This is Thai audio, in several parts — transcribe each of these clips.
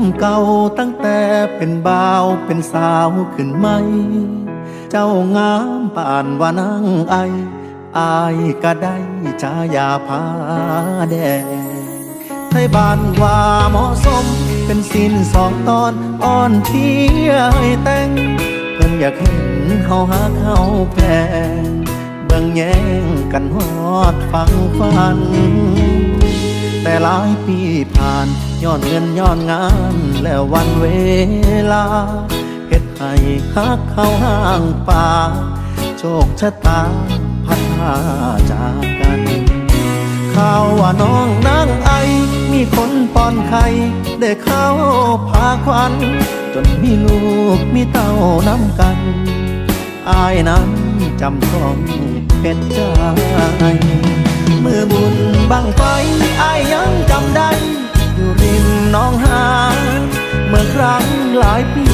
มเก่าตั้งแต่เป็นบ่าวเป็นสาวขึ้นไหม เจ้างามป่านว่านางไอ อายก็ได้ชายาพาแดงไทยบ้านว่าเหมาะสม เป็นสินสองตอนอ่อนเที่ยให้แต่งเพิ่นอยากเห็นเขาหาเขาแพงเบิ่งแย่งกันฮอดฟังฟัน แต่หลายปีผ่าน ย้อนเงินย้อนงานแล้ววันเวลาเฮ็ดให้ฮักเข้าห่างป่า โชคชะตาพัดพาจากกันข่าวว่าน้องนางไอ มีคนป้อนไข่ได้เข้าพาควัน จนมีลูกมีเต้าน้ำกัน อายนั้นจำต้องเป็นใจ มือบุญบังไฟอายยังจำได้ องหา เมื่อครั้งหลายปี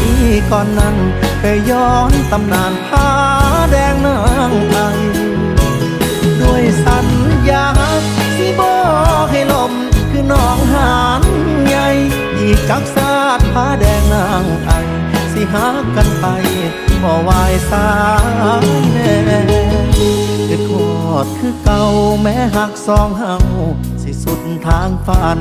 ก่อนนั้นเคยย้อนตำนานผ้าแดงนางไอด้วยสัญญาสิบอกให้ลมคือน้องหานใหญ่อีกจักสาดผ้าแดงนางไอสิหากันไปบ่วายสายแน่คือทอดคือเก่าแม้หักสองเฮาสิสุดทางฝัน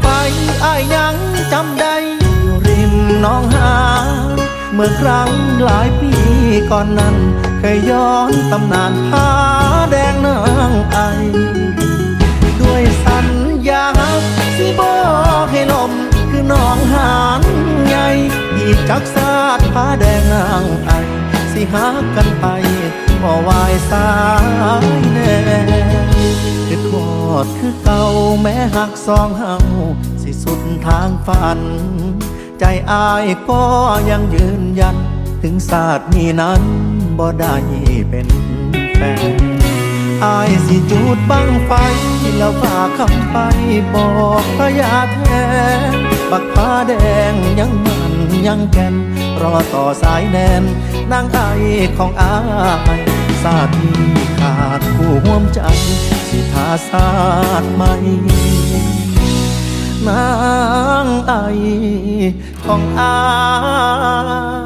ไฟอายยังจำได้ริมหน้องหานเมื่อครั้งหลายปีก่อนนั้น เคยย้อนตำนานผาแดงนางไอ ด้วยสัญญาสิบอกให้ลมคือน้องหานใหญ่อีกจักสาดผาแดงนางไอ สิหากันไปบ่วายสา ดคือเก่าแม้หักสองเฮาสิสุดทางฝัน ใจอายก็ยังยืนยัน ถึงศาสตร์นี้นั้นบ่ได้เป็นแฟนอายสิจูดบังไฟ แล้วฝากคำไปบอกพระยาแท้บักผ้าแดงยังมันยังแก่น รอต่อสายแนนนางไอของอายศาสตร์ขาดผู้ห่วมใจ ศาสตร์ใหม่นางไอของอา